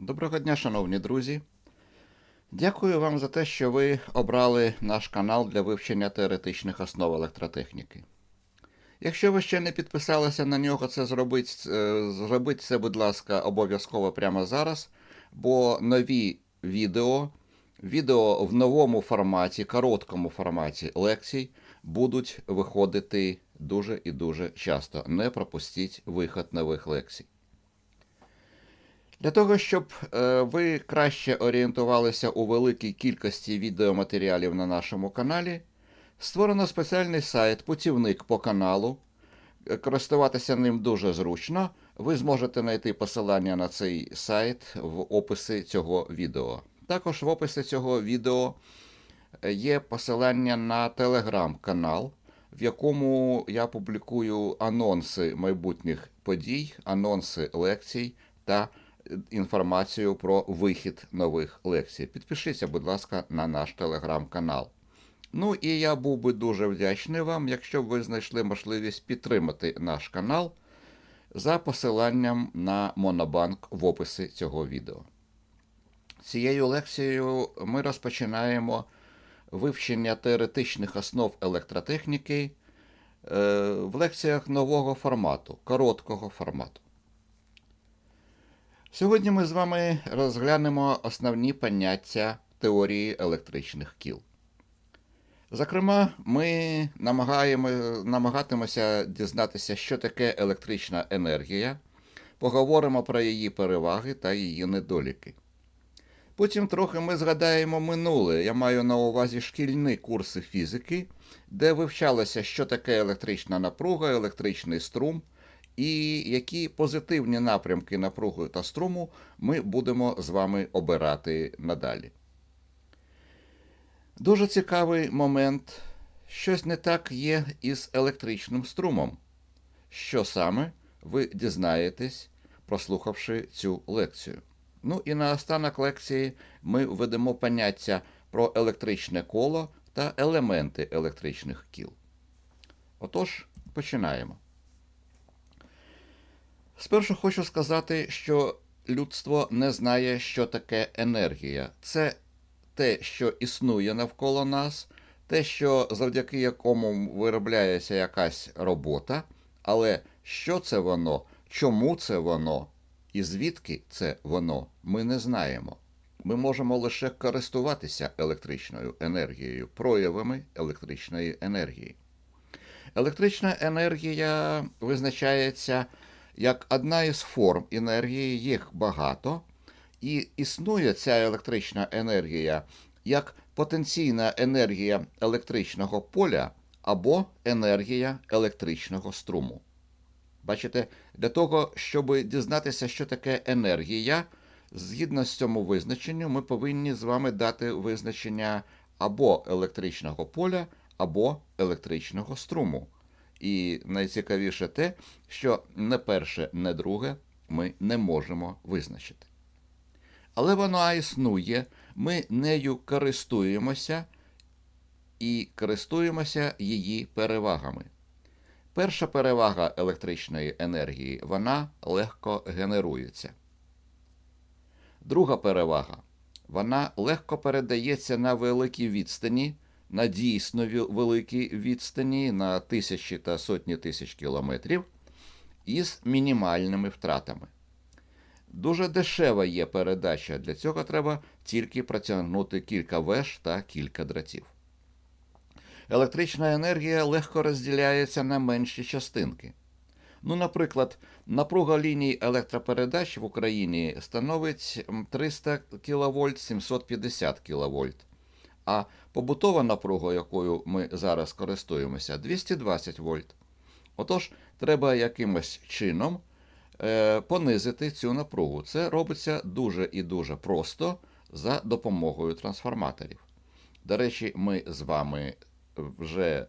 Доброго дня, шановні друзі. Дякую вам за те, що ви обрали наш канал для вивчення теоретичних основ електротехніки. Якщо ви ще не підписалися на нього, це зробіть, е, зробіть це, будь ласка, обов'язково прямо зараз, бо нові відео, відео в новому форматі, короткому форматі лекцій будуть виходити дуже і дуже часто. Не пропустіть виход нових лекцій. Для того, щоб е, ви краще орієнтувалися у великій кількості відеоматеріалів на нашому каналі, створено спеціальний сайт, путівник по каналу. Е, Користуватися ним дуже зручно. Ви зможете знайти посилання на цей сайт в описі цього відео. Також в описі цього відео е, є посилання на телеграм-канал, в якому я публікую анонси майбутніх подій, анонси лекцій та інформацію про вихід нових лекцій. Підпишіться, будь ласка, на наш телеграм-канал. Ну і я був би дуже вдячний вам, якщо б ви знайшли можливість підтримати наш канал за посиланням на Монобанк в описі цього відео. Цією лекцією ми розпочинаємо вивчення теоретичних основ електротехніки е, в лекціях нового формату, короткого формату. Сьогодні ми з вами розглянемо основні поняття теорії електричних кіл. Зокрема, ми намагаємо, намагатимося дізнатися, що таке електрична енергія, поговоримо про її переваги та її недоліки. Потім трохи ми згадаємо минуле. Я маю на увазі шкільні курси фізики, де вивчалося, що таке електрична напруга, електричний струм і які позитивні напрямки напруги та струму ми будемо з вами обирати надалі. Дуже цікавий момент. Щось не так є із електричним струмом. Що саме ви дізнаєтесь, прослухавши цю лекцію. Ну і на останок лекції ми введемо поняття про електричне коло та елементи електричних кіл. Отож, починаємо. Спершу хочу сказати, що людство не знає, що таке енергія. Це те, що існує навколо нас, те, що завдяки якому виробляється якась робота, але що це воно, чому це воно і звідки це воно, ми не знаємо. Ми можемо лише користуватися електричною енергією, проявами електричної енергії. Електрична енергія визначається як одна із форм енергії, їх багато, і існує ця електрична енергія як потенційна енергія електричного поля або енергія електричного струму. Бачите, для того, щоб дізнатися, що таке енергія, згідно з цьому визначенню, ми повинні з вами дати визначення або електричного поля, або електричного струму. І найцікавіше те, що не перше, не друге ми не можемо визначити. Але вона існує, ми нею користуємося і користуємося її перевагами. Перша перевага електричної енергії вона легко генерується. Друга перевага вона легко передається на великій відстані на дійсно великій відстані на тисячі та сотні тисяч кілометрів із мінімальними втратами. Дуже дешева є передача, для цього треба тільки протягнути кілька веж та кілька дратів. Електрична енергія легко розділяється на менші частинки. Ну, Наприклад, напруга ліній електропередач в Україні становить 300 кВт 750 кВт а побутова напруга, якою ми зараз користуємося, 220 вольт. Отож, треба якимось чином е, понизити цю напругу. Це робиться дуже і дуже просто за допомогою трансформаторів. До речі, ми з вами вже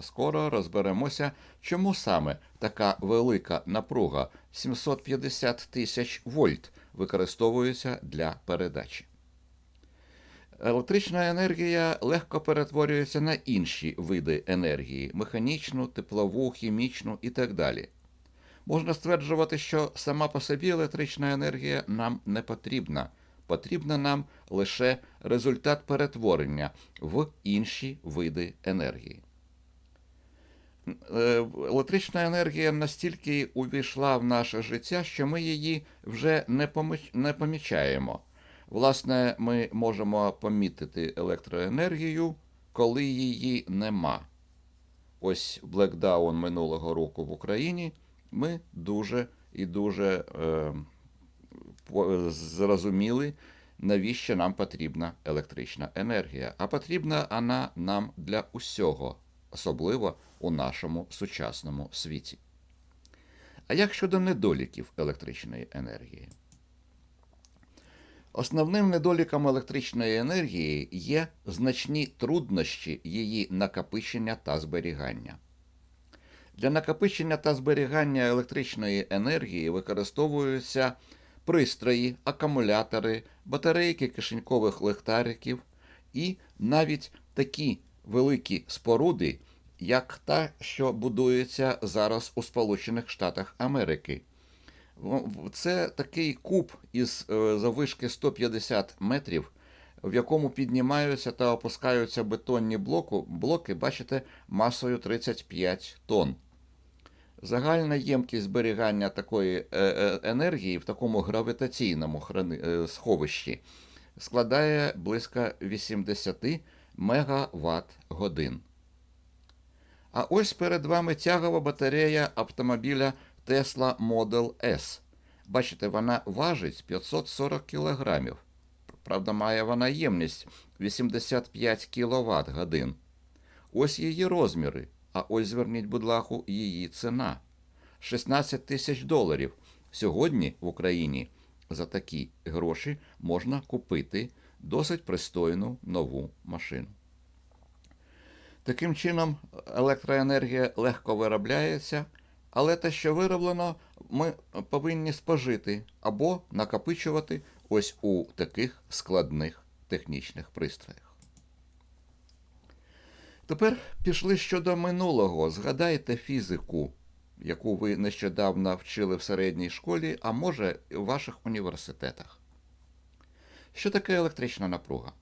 скоро розберемося, чому саме така велика напруга 750 тисяч вольт використовується для передачі. Електрична енергія легко перетворюється на інші види енергії механічну, теплову, хімічну і так далі. Можна стверджувати, що сама по собі електрична енергія нам не потрібна. Потрібна нам лише результат перетворення в інші види енергії. Е, Електрична енергія настільки увійшла в наше життя, що ми її вже не помічаємо. Власне, ми можемо помітити електроенергію, коли її нема. Ось блекдаун минулого року в Україні ми дуже і дуже е, зрозуміли, навіщо нам потрібна електрична енергія. А потрібна вона нам для усього, особливо у нашому сучасному світі. А як щодо недоліків електричної енергії? Основним недоліком електричної енергії є значні труднощі її накопичення та зберігання. Для накопичення та зберігання електричної енергії використовуються пристрої, акумулятори, батарейки кишенькових ліхтариків і навіть такі великі споруди, як та, що будується зараз у Сполучених Штатах Америки. В- Це такий куб із е, заввишки 150 метрів, в якому піднімаються та опускаються бетонні блоку, блоки, бачите, масою 35 тонн. Загальна ємкість зберігання такої е, е, енергії в такому гравітаційному сховищі складає близько 80 мегаватт годин. А ось перед вами тягова батарея автомобіля Tesla Model S. Бачите, вона важить 540 кілограмів. Правда, має вона ємність 85 кВт годин. Ось її розміри. А ось зверніть, будь ласка, її ціна 16 тисяч доларів. Сьогодні в Україні за такі гроші можна купити досить пристойну нову машину. Таким чином, електроенергія легко виробляється, але те, що вироблено, ми повинні спожити або накопичувати ось у таких складних технічних пристроях. Тепер пішли щодо минулого. Згадайте фізику, яку ви нещодавно вчили в середній школі, а може, в ваших університетах. Що таке електрична напруга?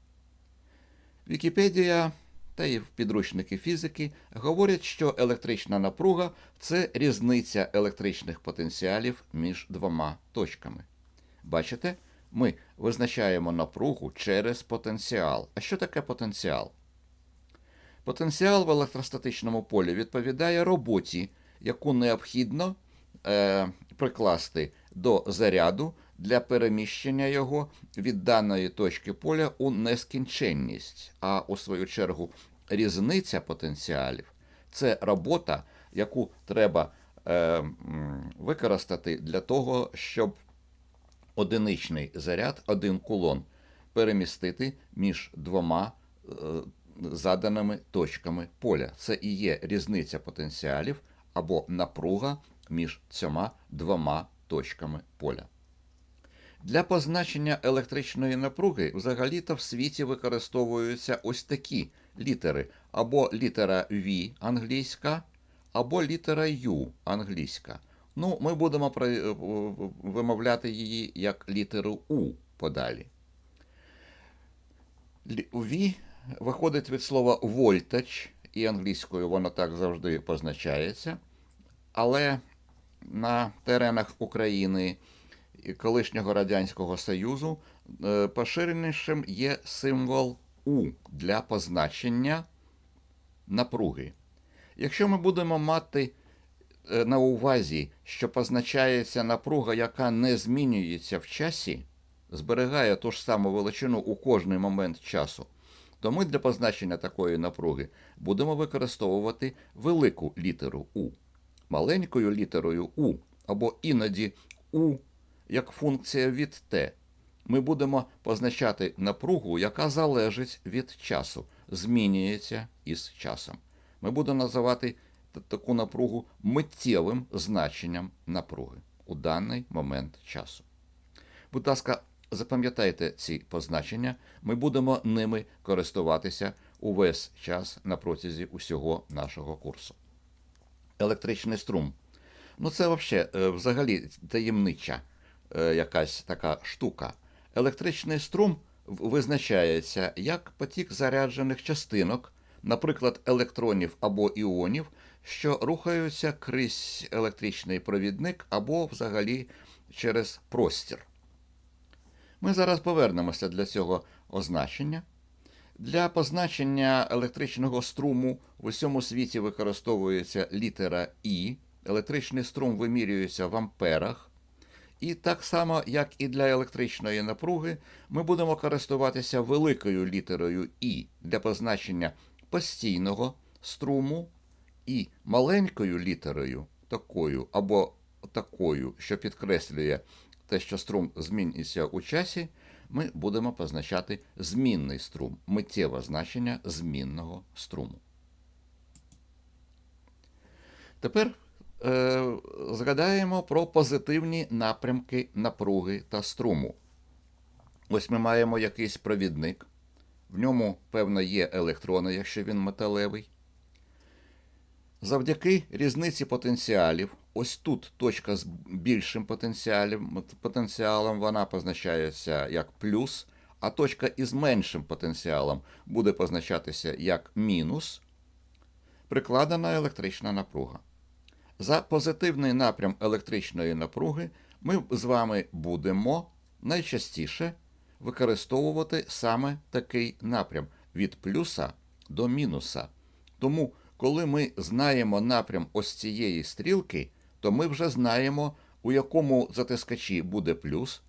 Вікіпедія та і в підручники фізики говорять, що електрична напруга це різниця електричних потенціалів між двома точками. Бачите, ми визначаємо напругу через потенціал. А що таке потенціал? Потенціал в електростатичному полі відповідає роботі, яку необхідно е, прикласти до заряду для переміщення його від даної точки поля у нескінченність. А у свою чергу різниця потенціалів це робота, яку треба е, використати для того, щоб одиничний заряд, один кулон, перемістити між двома е, заданими точками поля. Це і є різниця потенціалів або напруга між цими двома точками поля. Для позначення електричної напруги взагалі-то в світі використовуються ось такі літери: або літера V англійська, або літера U англійська. Ну, ми будемо е, вимовляти її як літеру У подалі. Лі- V виходить від слова voltage, і англійською воно так завжди позначається. Але на теренах України колишнього Радянського Союзу е, поширенішим є символ У для позначення напруги. Якщо ми будемо мати е, на увазі, що позначається напруга, яка не змінюється в часі, зберігає ту ж саму величину у кожний момент часу, то ми для позначення такої напруги будемо використовувати велику літеру У. Маленькою літерою У або іноді У як функція від Т. Ми будемо позначати напругу, яка залежить від часу, змінюється із часом. Ми будемо називати таку напругу миттєвим значенням напруги у даний момент часу. Будь ласка, запам'ятайте ці позначення, ми будемо ними користуватися увесь час на протязі усього нашого курсу. Електричний струм. Ну, це вообще, е, взагалі таємнича е, якась така штука. Електричний струм визначається як потік заряджених частинок, наприклад, електронів або іонів, що рухаються крізь електричний провідник або взагалі через простір. Ми зараз повернемося для цього означення. Для позначення електричного струму в усьому світі використовується літера І. Електричний струм вимірюється в амперах. І так само, як і для електричної напруги, ми будемо користуватися великою літерою І для позначення постійного струму і маленькою літерою такою або такою, що підкреслює те, що струм змінюється у часі, ми будемо позначати змінний струм, миттєве значення змінного струму. Тепер згадаємо про позитивні напрямки напруги та струму. Ось ми маємо якийсь провідник, в ньому, певно, є електрони, якщо він металевий. Завдяки різниці потенціалів, ось тут точка з більшим потенціалом, потенціалом вона позначається як плюс, а точка із меншим потенціалом буде позначатися як мінус, прикладена електрична напруга. За позитивний напрям електричної напруги ми з вами будемо найчастіше використовувати саме такий напрям від плюса до мінуса. Тому, коли ми знаємо напрям ось цієї стрілки, то ми вже знаємо, у якому затискачі буде плюс,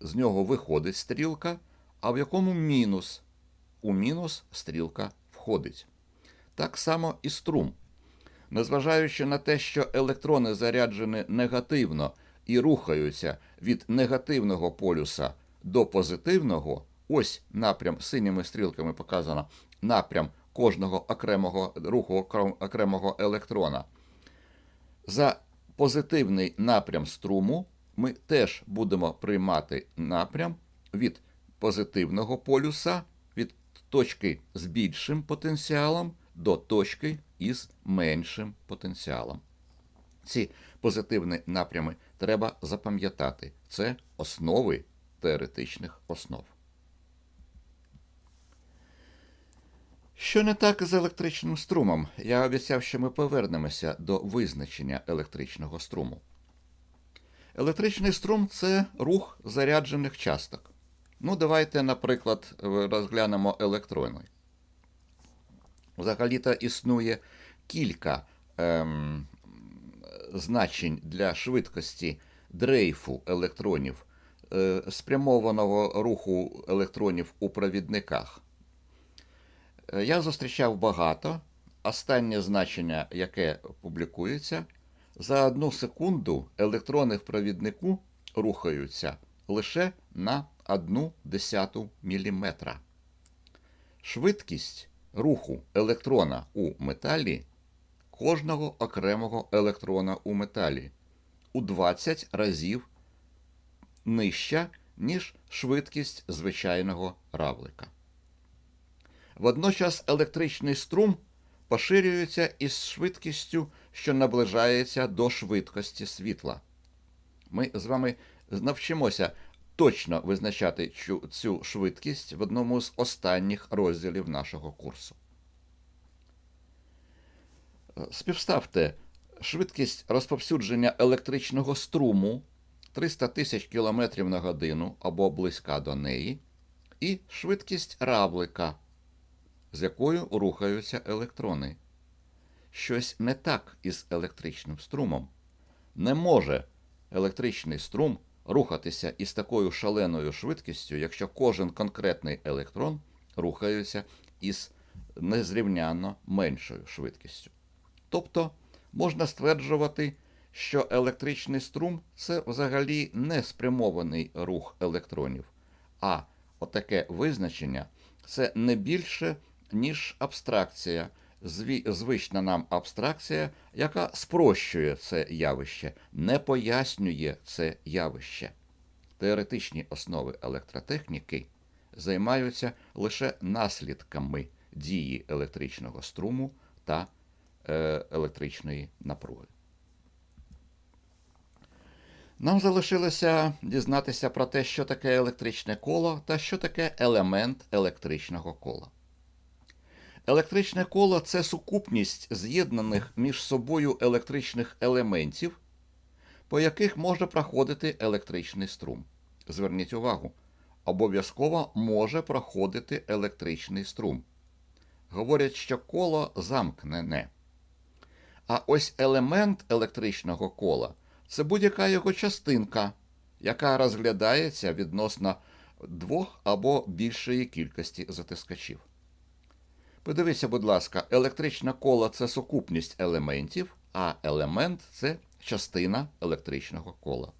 з нього виходить стрілка, а в якому мінус. У мінус стрілка входить. Так само і струм. Незважаючи на те, що електрони заряджені негативно і рухаються від негативного полюса до позитивного, ось напрям синіми стрілками показано напрям кожного окремого руху окремого електрона. За позитивний напрям струму ми теж будемо приймати напрям від позитивного полюса, від точки з більшим потенціалом до точки із меншим потенціалом. Ці позитивні напрями треба запам'ятати. Це основи теоретичних основ. Що не так з електричним струмом? Я обіцяв, що ми повернемося до визначення електричного струму. Електричний струм це рух заряджених часток. Ну, давайте, наприклад, розглянемо електрони. Взагалі-то існує кілька ем, значень для швидкості дрейфу електронів, е, спрямованого руху електронів у провідниках. Е, Я зустрічав багато. Останнє значення, яке публікується, за одну секунду електрони в провіднику рухаються лише на одну десяту міліметра. Швидкість руху електрона у металі кожного окремого електрона у металі у 20 разів нижча, ніж швидкість звичайного равлика. Водночас електричний струм поширюється із швидкістю, що наближається до швидкості світла. Ми з вами навчимося точно визначати цю, швидкість в одному з останніх розділів нашого курсу. Співставте швидкість розповсюдження електричного струму 300 тисяч км на годину або близька до неї, і швидкість равлика, з якою рухаються електрони. Щось не так із електричним струмом. Не може електричний струм рухатися із такою шаленою швидкістю, якщо кожен конкретний електрон рухається із незрівнянно меншою швидкістю. Тобто можна стверджувати, що електричний струм це взагалі не спрямований рух електронів, а отаке визначення це не більше, ніж абстракція, звична нам абстракція, яка спрощує це явище, не пояснює це явище. Теоретичні основи електротехніки займаються лише наслідками дії електричного струму та е, електричної напруги. Нам залишилося дізнатися про те, що таке електричне коло та що таке елемент електричного кола. Електричне коло це сукупність з'єднаних між собою електричних елементів, по яких може проходити електричний струм. Зверніть увагу, обов'язково може проходити електричний струм. Говорять, що коло замкнене. А ось елемент електричного кола це будь-яка його частинка, яка розглядається відносно двох або більшої кількості затискачів. Подивіться, будь ласка, електричне коло це сукупність елементів, а елемент це частина електричного кола.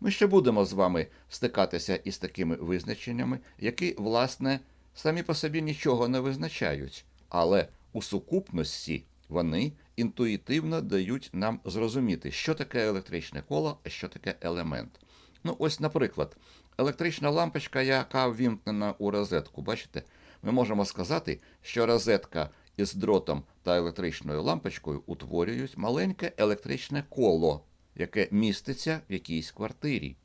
Ми ще будемо з вами стикатися із такими визначеннями, які, власне, самі по собі нічого не визначають, але у сукупності вони інтуїтивно дають нам зрозуміти, що таке електричне коло, а що таке елемент. Ну, ось, наприклад, електрична лампочка, яка ввімкнена у розетку, бачите, ми можемо сказати, що розетка із дротом та електричною лампочкою утворюють маленьке електричне коло, яке міститься в якійсь квартирі.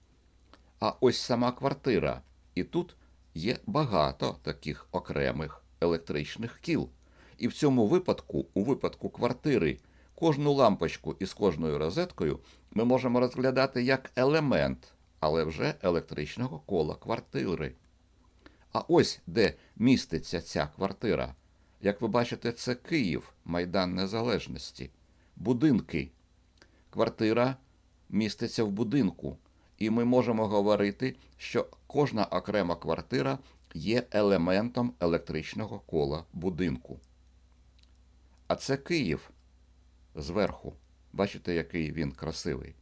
А ось сама квартира, і тут є багато таких окремих електричних кіл. І в цьому випадку, у випадку квартири, кожну лампочку із кожною розеткою ми можемо розглядати як елемент, але вже електричного кола квартири. А ось де міститься ця квартира. Як ви бачите, це Київ, Майдан Незалежності, будинки. Квартира міститься в будинку, і ми можемо говорити, що кожна окрема квартира є елементом електричного кола будинку. А це Київ зверху. Бачите, який він красивий.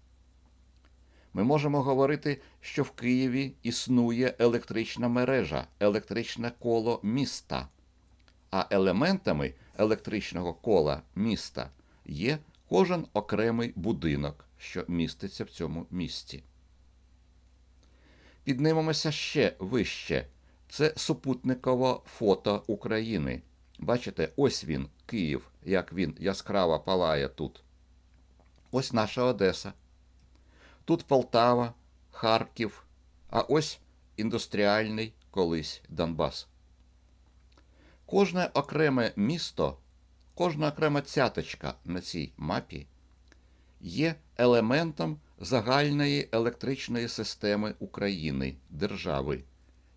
Ми можемо говорити, що в Києві існує електрична мережа, електричне коло міста, а елементами електричного кола міста є кожен окремий будинок, що міститься в цьому місті. Піднимемося ще вище. Це супутникове фото України. Бачите, ось він, Київ, як він яскраво палає тут. Ось наша Одеса. Тут Полтава, Харків, а ось індустріальний колись Донбас. Кожне окреме місто, кожна окрема цяточка на цій мапі є елементом загальної електричної системи України, держави,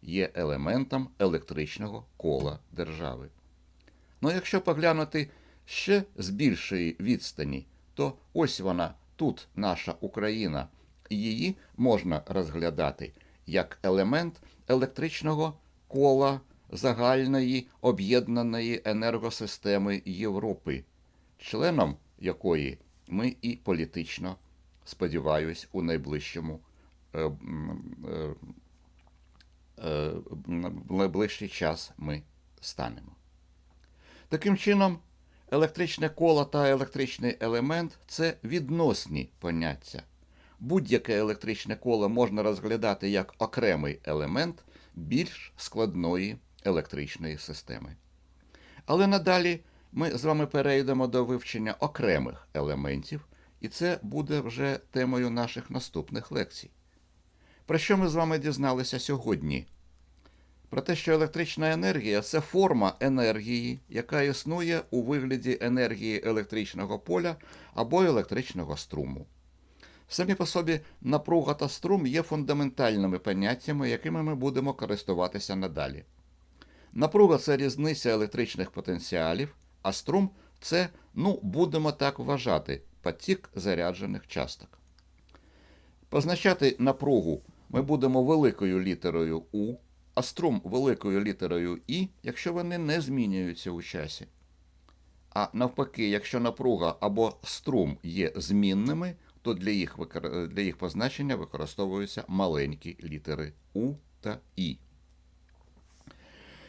є елементом електричного кола держави. Ну, якщо поглянути ще з більшої відстані, то ось вона тут наша Україна, її можна розглядати як елемент електричного кола загальної об'єднаної енергосистеми Європи, членом якої ми і політично, сподіваюсь, у найближчому е, е, е, найближчий час ми станемо. Таким чином, електричне коло та електричний елемент це відносні поняття. Будь-яке електричне коло можна розглядати як окремий елемент більш складної електричної системи. Але надалі ми з вами перейдемо до вивчення окремих елементів, і це буде вже темою наших наступних лекцій. Про що ми з вами дізналися сьогодні? Про те, що електрична енергія це форма енергії, яка існує у вигляді енергії електричного поля або електричного струму. Самі по собі напруга та струм є фундаментальними поняттями, якими ми будемо користуватися надалі. Напруга це різниця електричних потенціалів, а струм це, ну, будемо так вважати, потік заряджених часток. Позначати напругу ми будемо великою літерою У, а струм великою літерою І, якщо вони не змінюються у часі. А навпаки, якщо напруга або струм є змінними, то для їх, для їх позначення використовуються маленькі літери У та І.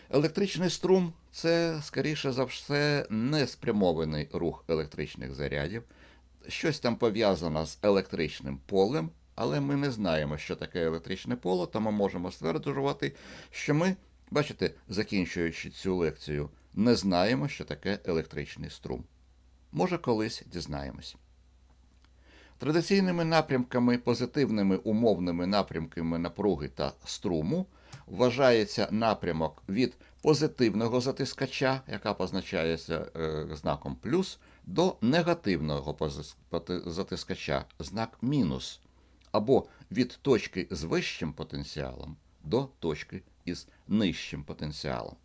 Електричний струм це, скоріше за все, неспрямований рух електричних зарядів. Щось там пов'язано з електричним полем, але ми не знаємо, що таке електричне поле, тому можемо стверджувати, що ми, бачите, закінчуючи цю лекцію, не знаємо, що таке електричний струм. Може, колись дізнаємось. Традиційними напрямками, позитивними умовними напрямками напруги та струму вважається напрямок від позитивного затискача, яка позначається е, знаком плюс, до негативного затискача, знак мінус, або від точки з вищим потенціалом до точки із нижчим потенціалом.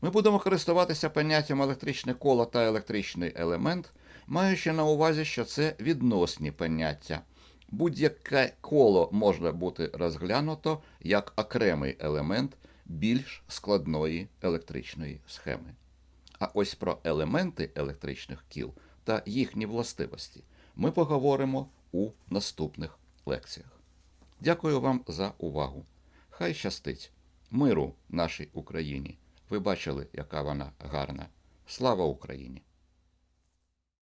Ми будемо користуватися поняттям електричне коло та електричний елемент, маючи на увазі, що це відносні поняття. Будь-яке коло може бути розглянуто як окремий елемент більш складної електричної схеми. А ось про елементи електричних кіл та їхні властивості ми поговоримо у наступних лекціях. Дякую вам за увагу. Хай щастить миру нашій Україні. Ви бачили, яка вона гарна. Слава Україні!